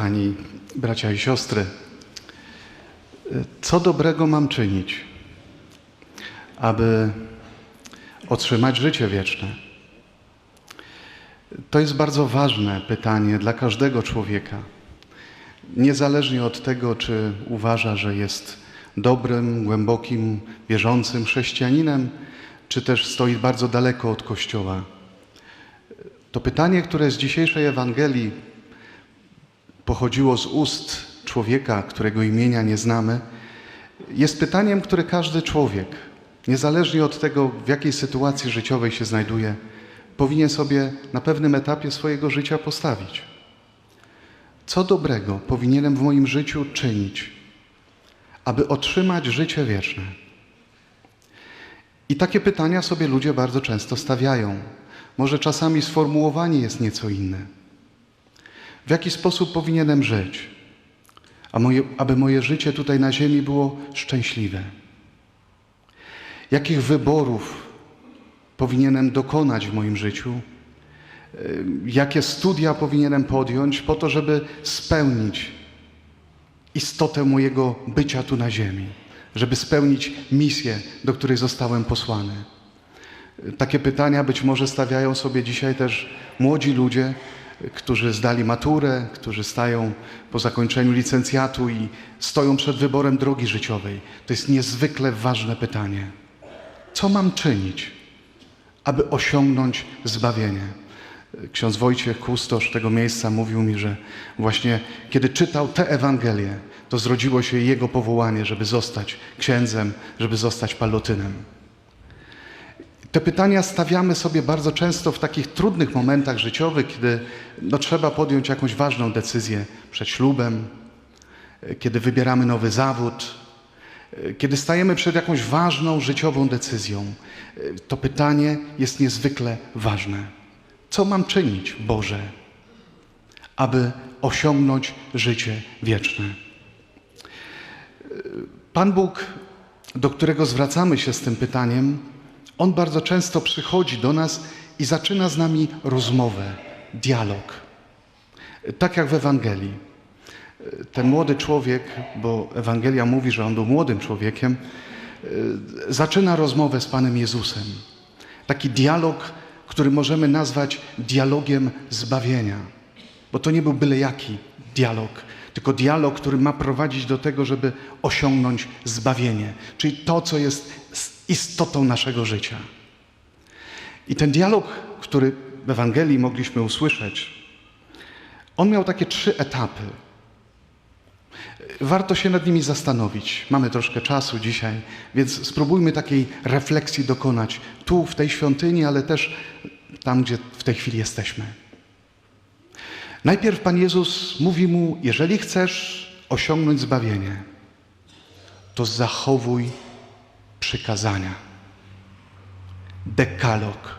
Pani bracia i siostry, co dobrego mam czynić, aby otrzymać życie wieczne? To jest bardzo ważne pytanie dla każdego człowieka. Niezależnie od tego, czy uważa, że jest dobrym, głębokim, wierzącym chrześcijaninem, czy też stoi bardzo daleko od Kościoła. To pytanie, które z dzisiejszej Ewangelii pochodziło z ust człowieka, którego imienia nie znamy, jest pytaniem, które każdy człowiek, niezależnie od tego, w jakiej sytuacji życiowej się znajduje, powinien sobie na pewnym etapie swojego życia postawić. Co dobrego powinienem w moim życiu czynić, aby otrzymać życie wieczne? I takie pytania sobie ludzie bardzo często stawiają. Może czasami sformułowanie jest nieco inne. W jaki sposób powinienem żyć, aby moje życie tutaj na ziemi było szczęśliwe? Jakich wyborów powinienem dokonać w moim życiu? Y, Jakie studia powinienem podjąć po to, żeby spełnić istotę mojego bycia tu na ziemi, żeby spełnić misję, do której zostałem posłany? Y, Takie pytania być może stawiają sobie dzisiaj też młodzi ludzie, którzy zdali maturę, którzy stają po zakończeniu licencjatu i stoją przed wyborem drogi życiowej. To jest niezwykle ważne pytanie. Co mam czynić, aby osiągnąć zbawienie? Ksiądz Wojciech Kustosz tego miejsca mówił mi, że właśnie kiedy czytał tę Ewangelię, to zrodziło się jego powołanie, żeby zostać księdzem, żeby zostać palotynem. Te pytania stawiamy sobie bardzo często w takich trudnych momentach życiowych, kiedy no, trzeba podjąć jakąś ważną decyzję przed ślubem, kiedy wybieramy nowy zawód, kiedy stajemy przed jakąś ważną życiową decyzją. To pytanie jest niezwykle ważne. Co mam czynić, Boże, aby osiągnąć życie wieczne? Pan Bóg, do którego zwracamy się z tym pytaniem, On bardzo często przychodzi do nas i zaczyna z nami rozmowę, dialog. Tak jak w Ewangelii. Ten młody człowiek, bo Ewangelia mówi, że on był młodym człowiekiem, zaczyna rozmowę z Panem Jezusem. Taki dialog, który możemy nazwać dialogiem zbawienia. Bo to nie był byle jaki dialog, tylko dialog, który ma prowadzić do tego, żeby osiągnąć zbawienie, czyli to, co jest istotą naszego życia. I ten dialog, który w Ewangelii mogliśmy usłyszeć, on miał takie trzy etapy. Warto się nad nimi zastanowić. Mamy troszkę czasu dzisiaj, więc spróbujmy takiej refleksji dokonać tu, w tej świątyni, ale też tam, gdzie w tej chwili jesteśmy. Najpierw Pan Jezus mówi mu: Jeżeli chcesz osiągnąć zbawienie, to zachowuj przykazania. Dekalog.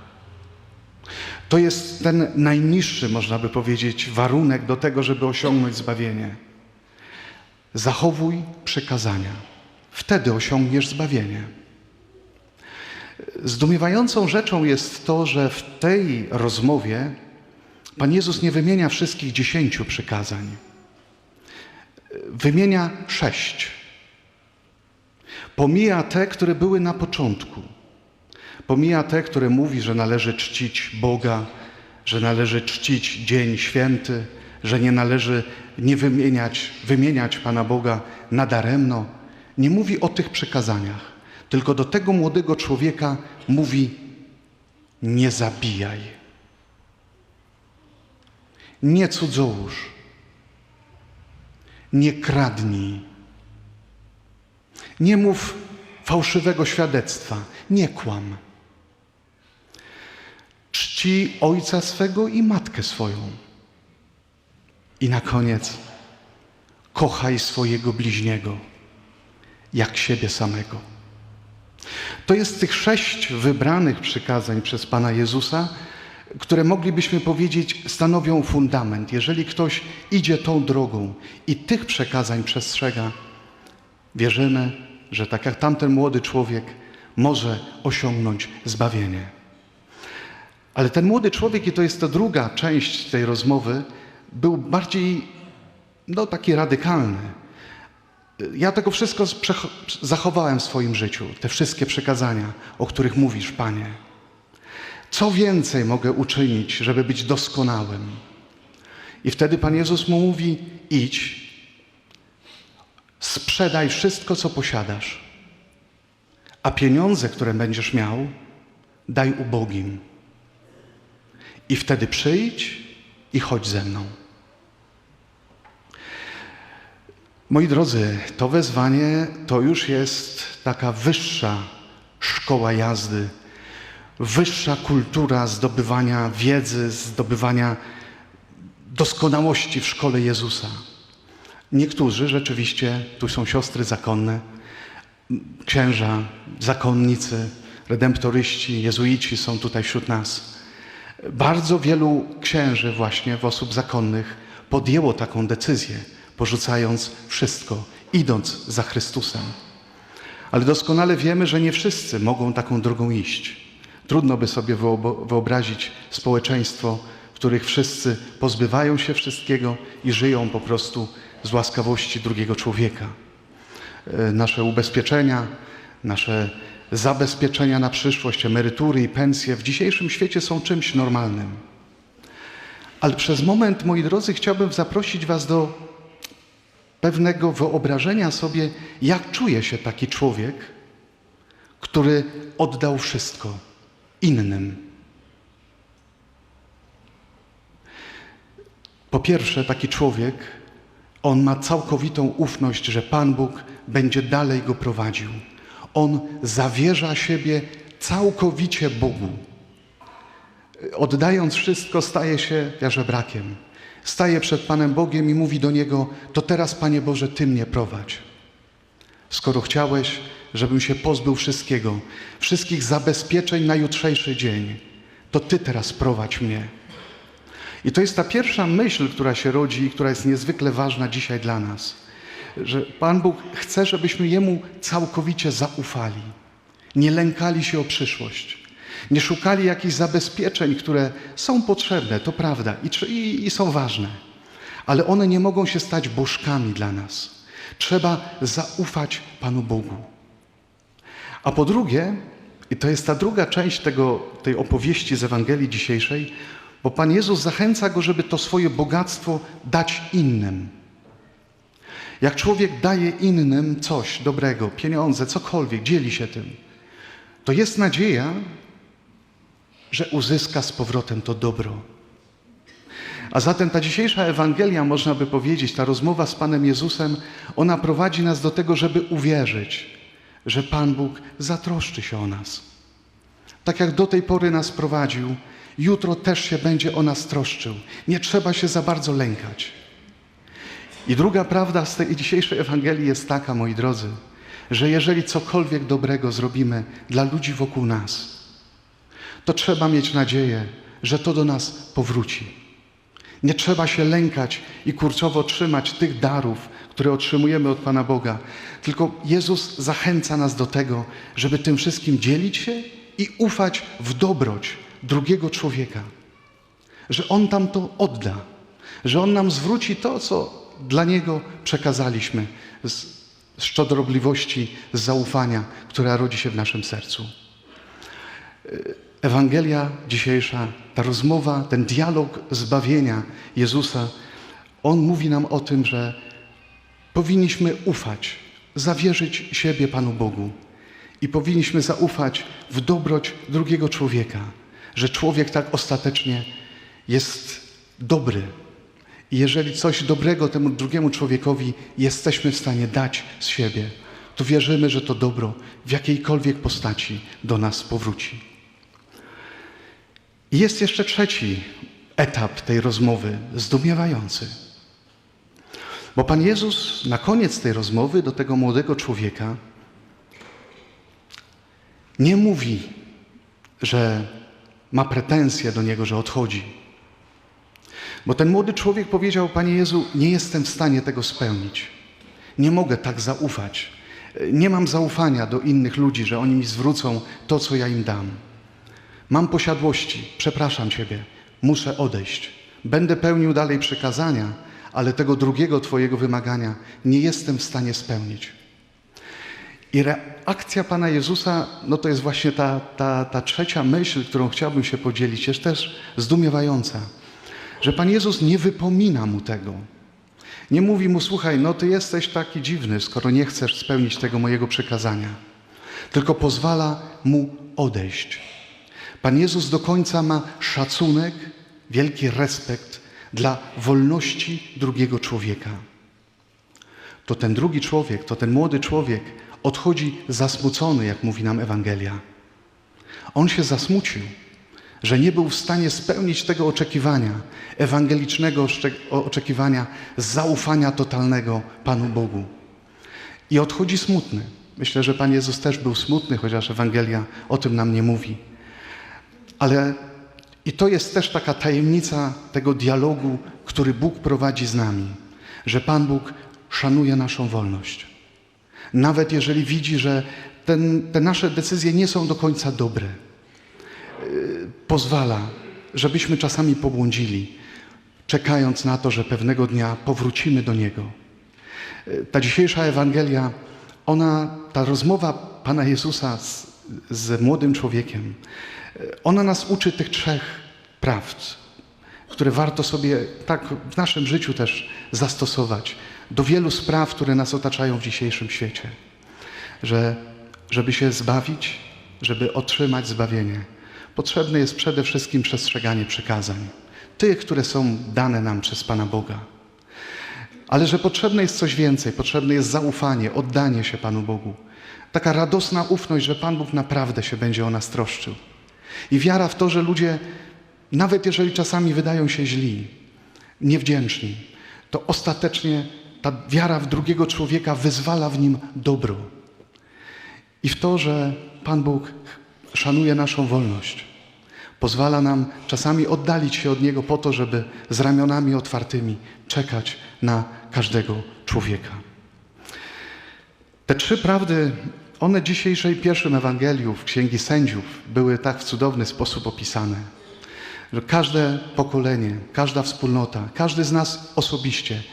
To jest ten najniższy, można by powiedzieć, warunek do tego, żeby osiągnąć zbawienie. Zachowuj przykazania. Wtedy osiągniesz zbawienie. Zdumiewającą rzeczą jest to, że w tej rozmowie Pan Jezus nie wymienia wszystkich dziesięciu przykazań. Wymienia sześć. Pomija te, które były na początku. Pomija te, które mówi, że należy czcić Boga, że należy czcić dzień święty, że nie należy nie wymieniać, wymieniać Pana Boga nadaremno. Nie mówi o tych przykazaniach, tylko do tego młodego człowieka mówi: nie zabijaj, nie cudzołóż, nie kradnij, nie mów fałszywego świadectwa, nie kłam. Czci ojca swego i matkę swoją. I na koniec kochaj swojego bliźniego jak siebie samego. To jest tych sześć wybranych przykazań przez Pana Jezusa, które moglibyśmy powiedzieć stanowią fundament. Jeżeli ktoś idzie tą drogą i tych przekazań przestrzega, wierzymy, że tak jak tamten młody człowiek może osiągnąć zbawienie. Ale ten młody człowiek, i to jest ta druga część tej rozmowy, był bardziej no taki radykalny. Ja tego wszystko zachowałem w swoim życiu, te wszystkie przekazania, o których mówisz, Panie. Co więcej mogę uczynić, żeby być doskonałym? I wtedy Pan Jezus mu mówi: idź, sprzedaj wszystko, co posiadasz, a pieniądze, które będziesz miał, daj ubogim. I wtedy przyjdź i chodź ze mną. Moi drodzy, to wezwanie to już jest taka wyższa szkoła jazdy, wyższa kultura zdobywania wiedzy, zdobywania doskonałości w szkole Jezusa. Niektórzy rzeczywiście, tu są siostry zakonne, księża, zakonnicy, redemptoryści, jezuici są tutaj wśród nas. Bardzo wielu księży właśnie w osób zakonnych podjęło taką decyzję, porzucając wszystko, idąc za Chrystusem. Ale doskonale wiemy, że nie wszyscy mogą taką drogą iść. Trudno by sobie wyobrazić społeczeństwo, w których wszyscy pozbywają się wszystkiego i żyją po prostu z łaskawości drugiego człowieka. E, Nasze ubezpieczenia, nasze zabezpieczenia na przyszłość, emerytury i pensje w dzisiejszym świecie są czymś normalnym. Ale przez moment, moi drodzy, chciałbym zaprosić Was do pewnego wyobrażenia sobie, jak czuje się taki człowiek, który oddał wszystko innym. Po pierwsze, taki człowiek, on ma całkowitą ufność, że Pan Bóg będzie dalej go prowadził. On zawierza siebie całkowicie Bogu. Oddając wszystko, staje się żebrakiem. Staje przed Panem Bogiem i mówi do Niego: To teraz, Panie Boże, Ty mnie prowadź. Skoro chciałeś, żebym się pozbył wszystkiego, wszystkich zabezpieczeń na jutrzejszy dzień, to Ty teraz prowadź mnie. I to jest ta pierwsza myśl, która się rodzi i która jest niezwykle ważna dzisiaj dla nas. Że Pan Bóg chce, żebyśmy Jemu całkowicie zaufali. Nie lękali się o przyszłość. Nie szukali jakichś zabezpieczeń, które są potrzebne, to prawda, i, i, i są ważne. Ale one nie mogą się stać bożkami dla nas. Trzeba zaufać Panu Bogu. A po drugie, i to jest ta druga część tego, tej opowieści z Ewangelii dzisiejszej, bo Pan Jezus zachęca go, żeby to swoje bogactwo dać innym. Jak człowiek daje innym coś dobrego, pieniądze, cokolwiek, dzieli się tym, to jest nadzieja, że uzyska z powrotem to dobro. A zatem ta dzisiejsza Ewangelia, można by powiedzieć, ta rozmowa z Panem Jezusem, ona prowadzi nas do tego, żeby uwierzyć, że Pan Bóg zatroszczy się o nas. Tak jak do tej pory nas prowadził, jutro też się będzie o nas troszczył. Nie trzeba się za bardzo lękać. I druga prawda z tej dzisiejszej Ewangelii jest taka, moi drodzy, że jeżeli cokolwiek dobrego zrobimy dla ludzi wokół nas, to trzeba mieć nadzieję, że to do nas powróci. Nie trzeba się lękać i kurczowo trzymać tych darów, które otrzymujemy od Pana Boga, tylko Jezus zachęca nas do tego, żeby tym wszystkim dzielić się i ufać w dobroć drugiego człowieka. Że On tam to odda, że On nam zwróci to, co dla Niego przekazaliśmy z, szczodrobliwości, z zaufania, która rodzi się w naszym sercu. Ewangelia dzisiejsza, ta rozmowa, ten dialog zbawienia Jezusa, on mówi nam o tym, że powinniśmy ufać, zawierzyć siebie Panu Bogu i powinniśmy zaufać w dobroć drugiego człowieka, że człowiek tak ostatecznie jest dobry. I jeżeli coś dobrego temu drugiemu człowiekowi jesteśmy w stanie dać z siebie, to wierzymy, że to dobro w jakiejkolwiek postaci do nas powróci. I jest jeszcze trzeci etap tej rozmowy, zdumiewający. Bo Pan Jezus na koniec tej rozmowy do tego młodego człowieka nie mówi, że ma pretensje do niego, że odchodzi. Bo ten młody człowiek powiedział: Panie Jezu, nie jestem w stanie tego spełnić. Nie mogę tak zaufać. Nie mam zaufania do innych ludzi, że oni mi zwrócą to, co ja im dam. Mam posiadłości, przepraszam Ciebie, muszę odejść. Będę pełnił dalej przykazania, ale tego drugiego Twojego wymagania nie jestem w stanie spełnić. I reakcja Pana Jezusa, no to jest właśnie ta, ta, ta trzecia myśl, którą chciałbym się podzielić, jest też zdumiewająca, że Pan Jezus nie wypomina mu tego. Nie mówi mu, słuchaj, no ty jesteś taki dziwny, skoro nie chcesz spełnić tego mojego przekazania, tylko pozwala mu odejść. Pan Jezus do końca ma szacunek, wielki respekt dla wolności drugiego człowieka. To ten drugi człowiek, to ten młody człowiek odchodzi zasmucony, jak mówi nam Ewangelia. On się zasmucił, że nie był w stanie spełnić tego oczekiwania, ewangelicznego oczekiwania, zaufania totalnego Panu Bogu. I odchodzi smutny. Myślę, że Pan Jezus też był smutny, chociaż Ewangelia o tym nam nie mówi. Ale i to jest też taka tajemnica tego dialogu, który Bóg prowadzi z nami, że Pan Bóg szanuje naszą wolność. Nawet jeżeli widzi, że ten, te nasze decyzje nie są do końca dobre, Yy, pozwala, żebyśmy czasami pobłądzili, czekając na to, że pewnego dnia powrócimy do Niego. Yy, Ta dzisiejsza Ewangelia, ona, ta rozmowa Pana Jezusa z, z młodym człowiekiem, yy, ona nas uczy tych trzech prawd, które warto sobie tak w naszym życiu też zastosować do wielu spraw, które nas otaczają w dzisiejszym świecie. Że żeby się zbawić, żeby otrzymać zbawienie, potrzebne jest przede wszystkim przestrzeganie przykazań, tych, które są dane nam przez Pana Boga. Ale że potrzebne jest coś więcej, potrzebne jest zaufanie, oddanie się Panu Bogu. Taka radosna ufność, że Pan Bóg naprawdę się będzie o nas troszczył. I wiara w to, że ludzie, nawet jeżeli czasami wydają się źli, niewdzięczni, to ostatecznie ta wiara w drugiego człowieka wyzwala w nim dobro. I w to, że Pan Bóg szanuje naszą wolność. Pozwala nam czasami oddalić się od Niego po to, żeby z ramionami otwartymi czekać na każdego człowieka. Te trzy prawdy, one dzisiejszej pierwszym Ewangelium w Księgi Sędziów były tak w cudowny sposób opisane, że każde pokolenie, każda wspólnota, każdy z nas osobiście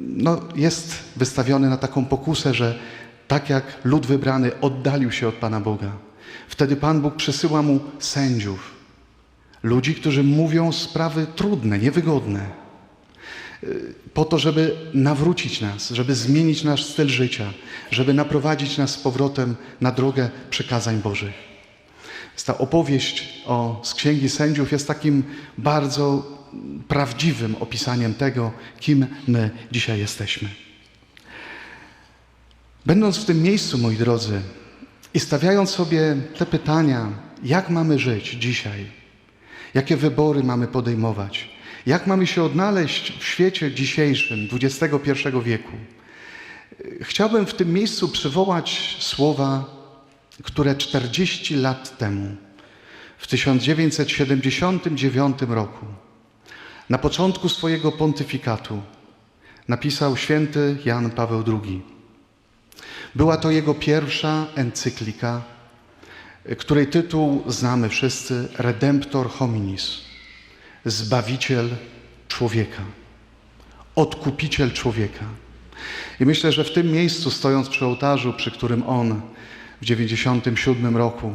no, jest wystawiony na taką pokusę, że tak jak lud wybrany oddalił się od Pana Boga, wtedy Pan Bóg przysyła mu sędziów, ludzi, którzy mówią sprawy trudne, niewygodne, y, po to, żeby nawrócić nas, żeby zmienić nasz styl życia, żeby naprowadzić nas z powrotem na drogę przykazań Bożych. Ta opowieść o, z Księgi Sędziów jest takim bardzo prawdziwym opisaniem tego, kim my dzisiaj jesteśmy. Będąc w tym miejscu, moi drodzy, i stawiając sobie te pytania, jak mamy żyć dzisiaj, jakie wybory mamy podejmować, jak mamy się odnaleźć w świecie dzisiejszym, XXI wieku, chciałbym w tym miejscu przywołać słowa, które 40 lat temu, w 1979 roku, na początku swojego pontyfikatu, napisał święty Jan Paweł II. Była to jego pierwsza encyklika, której tytuł znamy wszyscy Redemptor hominis Zbawiciel człowieka, odkupiciel człowieka. I myślę, że w tym miejscu, stojąc przy ołtarzu, przy którym on w 97 roku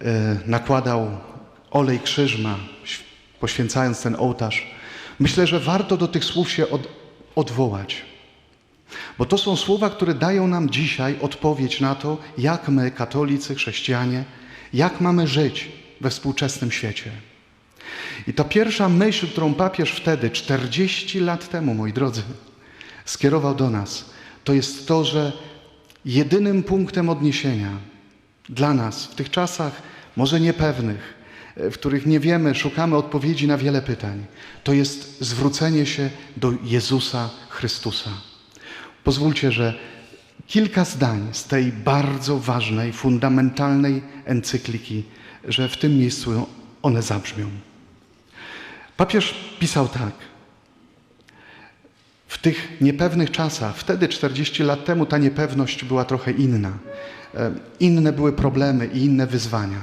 e, nakładał olej krzyżma, poświęcając ten ołtarz, myślę, że warto do tych słów się od, odwołać. Bo to są słowa, które dają nam dzisiaj odpowiedź na to, jak my, katolicy, chrześcijanie, jak mamy żyć we współczesnym świecie. I ta pierwsza myśl, którą papież wtedy, 40 lat temu, moi drodzy, skierował do nas, to jest to, że jedynym punktem odniesienia dla nas w tych czasach, może niepewnych, e, w których nie wiemy, szukamy odpowiedzi na wiele pytań, to jest zwrócenie się do Jezusa Chrystusa. Pozwólcie, że kilka zdań z tej bardzo ważnej, fundamentalnej encykliki, że w tym miejscu one zabrzmią. Papież pisał tak. W tych niepewnych czasach, wtedy 40 lat temu ta niepewność była trochę inna. E, Inne były problemy i inne wyzwania,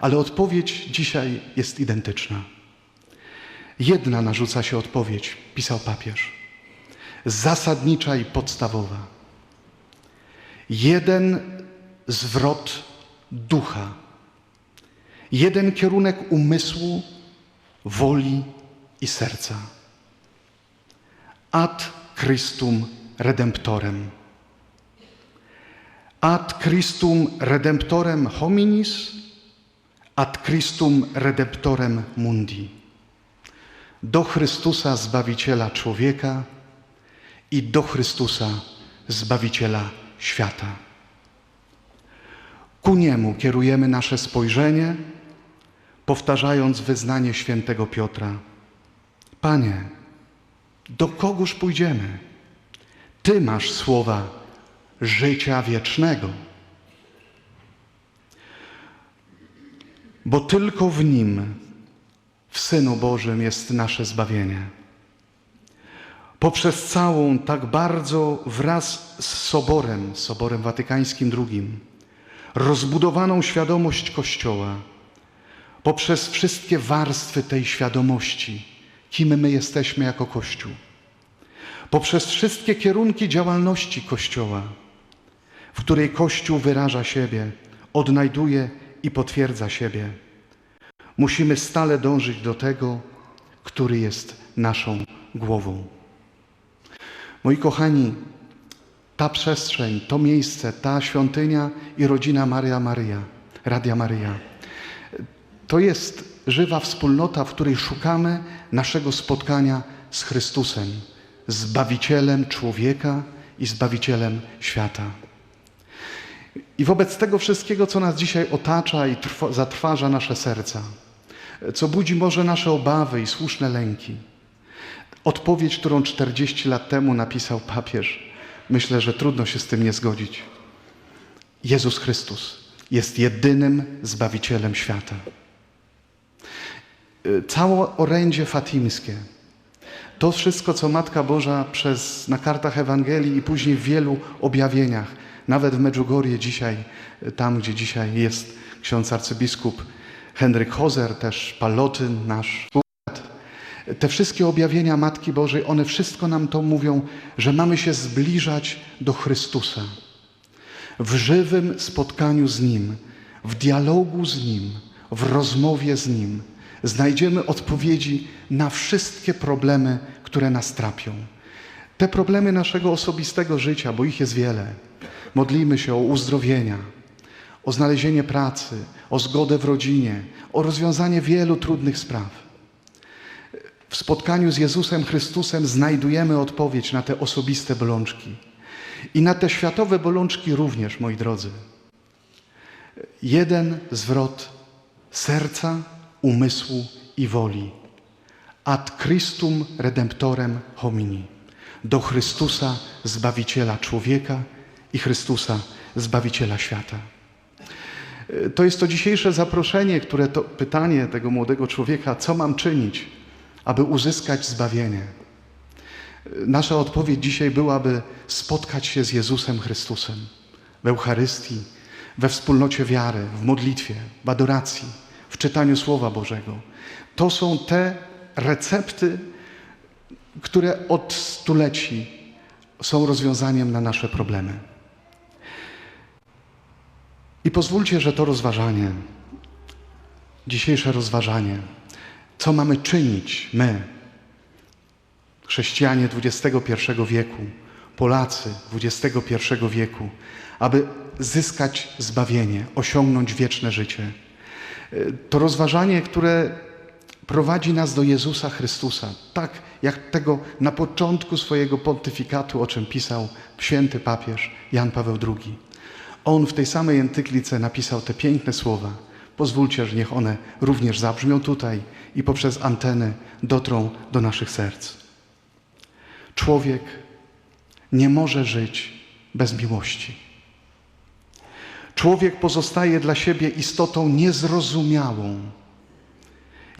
ale odpowiedź dzisiaj jest identyczna. Jedna narzuca się odpowiedź, pisał papież. zasadnicza i podstawowa. Jeden zwrot ducha, jeden kierunek umysłu, woli i serca. Ad Christum Redemptorem. Ad Christum Redemptorem hominis, ad Christum Redemptorem mundi. Do Chrystusa Zbawiciela człowieka i do Chrystusa Zbawiciela świata. Ku Niemu kierujemy nasze spojrzenie, powtarzając wyznanie świętego Piotra. Panie, do kogóż pójdziemy? Ty masz słowa życia wiecznego. Bo tylko w Nim, w Synu Bożym jest nasze zbawienie. Poprzez całą tak bardzo wraz z Soborem, Soborem Watykańskim II, rozbudowaną świadomość Kościoła, poprzez wszystkie warstwy tej świadomości, kim my jesteśmy jako Kościół, poprzez wszystkie kierunki działalności Kościoła, w której Kościół wyraża siebie, odnajduje i potwierdza siebie. Musimy stale dążyć do tego, który jest naszą głową. Moi kochani, ta przestrzeń, to miejsce, ta świątynia i rodzina Maria Maryja, Radia Maryja, to jest żywa wspólnota, w której szukamy naszego spotkania z Chrystusem, Zbawicielem człowieka i Zbawicielem świata. I wobec tego wszystkiego, co nas dzisiaj otacza i trwa, zatrważa nasze serca, co budzi może nasze obawy i słuszne lęki, odpowiedź, którą 40 lat temu napisał papież, myślę, że trudno się z tym nie zgodzić. Jezus Chrystus jest jedynym Zbawicielem świata. Całe orędzie fatimskie, to wszystko, co Matka Boża przez, na kartach Ewangelii i później w wielu objawieniach, nawet w Medjugorje dzisiaj, tam gdzie dzisiaj jest ksiądz arcybiskup Henryk Hozer, też Palotyn, nasz te wszystkie objawienia Matki Bożej, one wszystko nam to mówią, że mamy się zbliżać do Chrystusa. W żywym spotkaniu z Nim, w dialogu z Nim, w rozmowie z Nim, znajdziemy odpowiedzi na wszystkie problemy, które nas trapią. Te problemy naszego osobistego życia, bo ich jest wiele. Modlimy się o uzdrowienia, o znalezienie pracy, o zgodę w rodzinie, o rozwiązanie wielu trudnych spraw. W spotkaniu z Jezusem Chrystusem znajdujemy odpowiedź na te osobiste bolączki. I na te światowe bolączki również, moi drodzy. Jeden zwrot serca, umysłu i woli. Ad Christum Redemptorem homini. Do Chrystusa, Zbawiciela człowieka i Chrystusa, Zbawiciela świata. To jest to dzisiejsze zaproszenie, które to pytanie tego młodego człowieka, co mam czynić, aby uzyskać zbawienie. Nasza odpowiedź dzisiaj byłaby spotkać się z Jezusem Chrystusem w Eucharystii, we wspólnocie wiary, w modlitwie, w adoracji, w czytaniu Słowa Bożego. To są te recepty, które od stuleci są rozwiązaniem na nasze problemy. I pozwólcie, że to rozważanie, dzisiejsze rozważanie, co mamy czynić my, chrześcijanie XXI wieku, Polacy XXI wieku, aby zyskać zbawienie, osiągnąć wieczne życie. To rozważanie, które prowadzi nas do Jezusa Chrystusa, tak jak tego na początku swojego pontyfikatu, o czym pisał święty papież Jan Paweł II. On w tej samej entyklice napisał te piękne słowa. Pozwólcie, że niech one również zabrzmią tutaj i poprzez anteny dotrą do naszych serc. Człowiek nie może żyć bez miłości. Człowiek pozostaje dla siebie istotą niezrozumiałą.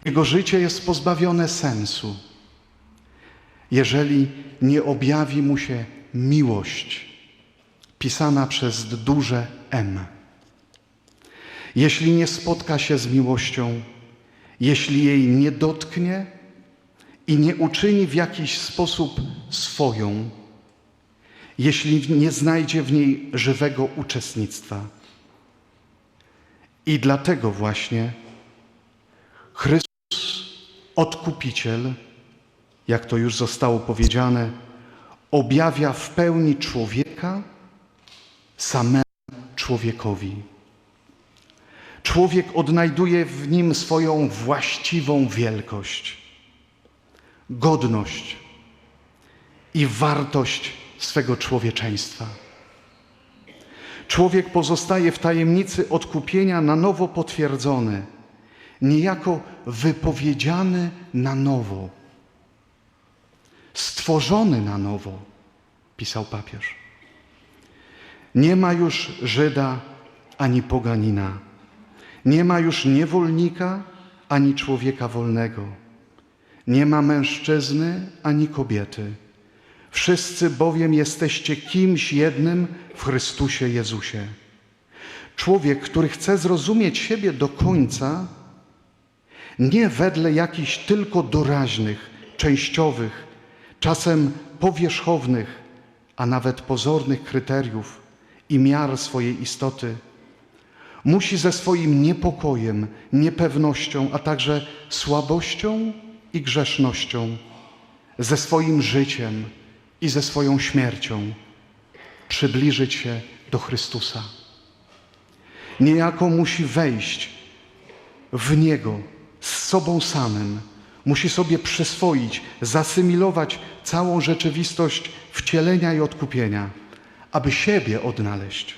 Jego życie jest pozbawione sensu, jeżeli nie objawi mu się miłość, pisana przez duże M. Jeśli nie spotka się z miłością, jeśli jej nie dotknie i nie uczyni w jakiś sposób swoją, jeśli nie znajdzie w niej żywego uczestnictwa. I dlatego właśnie Chrystus, Odkupiciel, jak to już zostało powiedziane, objawia w pełni człowieka samemu człowiekowi. Człowiek odnajduje w nim swoją właściwą wielkość, godność i wartość swego człowieczeństwa. Człowiek pozostaje w tajemnicy odkupienia na nowo potwierdzony, niejako wypowiedziany na nowo, stworzony na nowo, pisał papież. Nie ma już Żyda ani poganina, nie ma już niewolnika ani człowieka wolnego, nie ma mężczyzny ani kobiety. Wszyscy bowiem jesteście kimś jednym w Chrystusie Jezusie. Człowiek, który chce zrozumieć siebie do końca, nie wedle jakichś tylko doraźnych, częściowych, czasem powierzchownych, a nawet pozornych kryteriów i miar swojej istoty, musi ze swoim niepokojem, niepewnością, a także słabością i grzesznością, ze swoim życiem i ze swoją śmiercią przybliżyć się do Chrystusa. Niejako musi wejść w Niego z sobą samym, musi sobie przyswoić, zasymilować całą rzeczywistość wcielenia i odkupienia, aby siebie odnaleźć.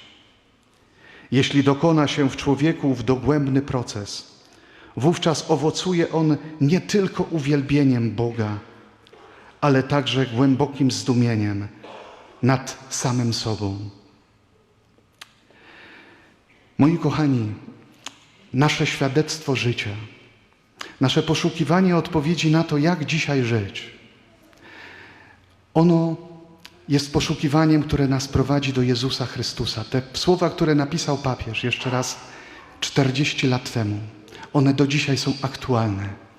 Jeśli dokona się w człowieku w dogłębny proces, wówczas owocuje on nie tylko uwielbieniem Boga, ale także głębokim zdumieniem nad samym sobą. Moi kochani, nasze świadectwo życia, nasze poszukiwanie odpowiedzi na to, jak dzisiaj żyć, ono jest poszukiwaniem, które nas prowadzi do Jezusa Chrystusa. Te słowa, które napisał papież jeszcze raz 40 lat temu, one do dzisiaj są aktualne.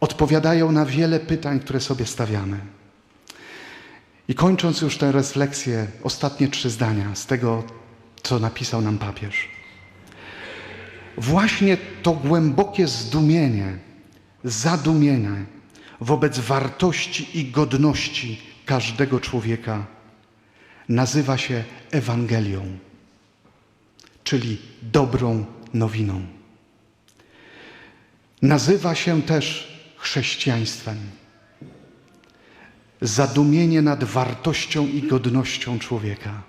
Odpowiadają na wiele pytań, które sobie stawiamy. I kończąc już tę refleksję, ostatnie trzy zdania z tego, co napisał nam papież. Właśnie to głębokie zdumienie, zadumienie wobec wartości i godności każdego człowieka nazywa się Ewangelią, czyli dobrą nowiną. Nazywa się też chrześcijaństwem. Zadumienie nad wartością i godnością człowieka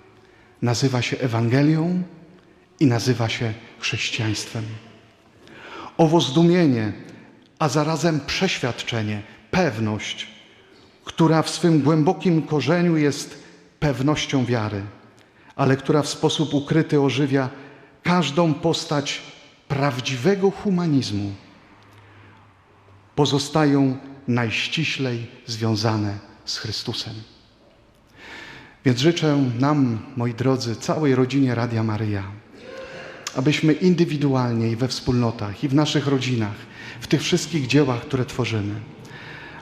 nazywa się Ewangelią i nazywa się chrześcijaństwem. Owo zdumienie, a zarazem przeświadczenie, pewność, która w swym głębokim korzeniu jest pewnością wiary, ale która w sposób ukryty ożywia każdą postać prawdziwego humanizmu, pozostają najściślej związane z Chrystusem. Więc życzę nam, moi drodzy, całej rodzinie Radia Maryja, abyśmy indywidualnie i we wspólnotach, i w naszych rodzinach, w tych wszystkich dziełach, które tworzymy,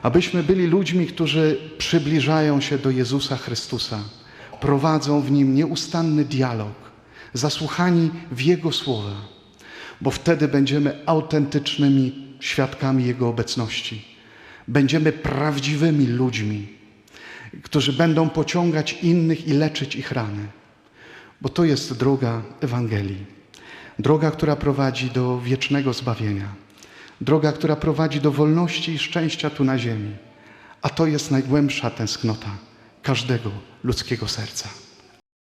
abyśmy byli ludźmi, którzy przybliżają się do Jezusa Chrystusa, prowadzą w Nim nieustanny dialog, zasłuchani w Jego słowa, bo wtedy będziemy autentycznymi świadkami Jego obecności. Będziemy prawdziwymi ludźmi, którzy będą pociągać innych i leczyć ich rany, bo to jest droga Ewangelii. Droga, która prowadzi do wiecznego zbawienia. Droga, która prowadzi do wolności i szczęścia tu na ziemi. A to jest najgłębsza tęsknota każdego ludzkiego serca.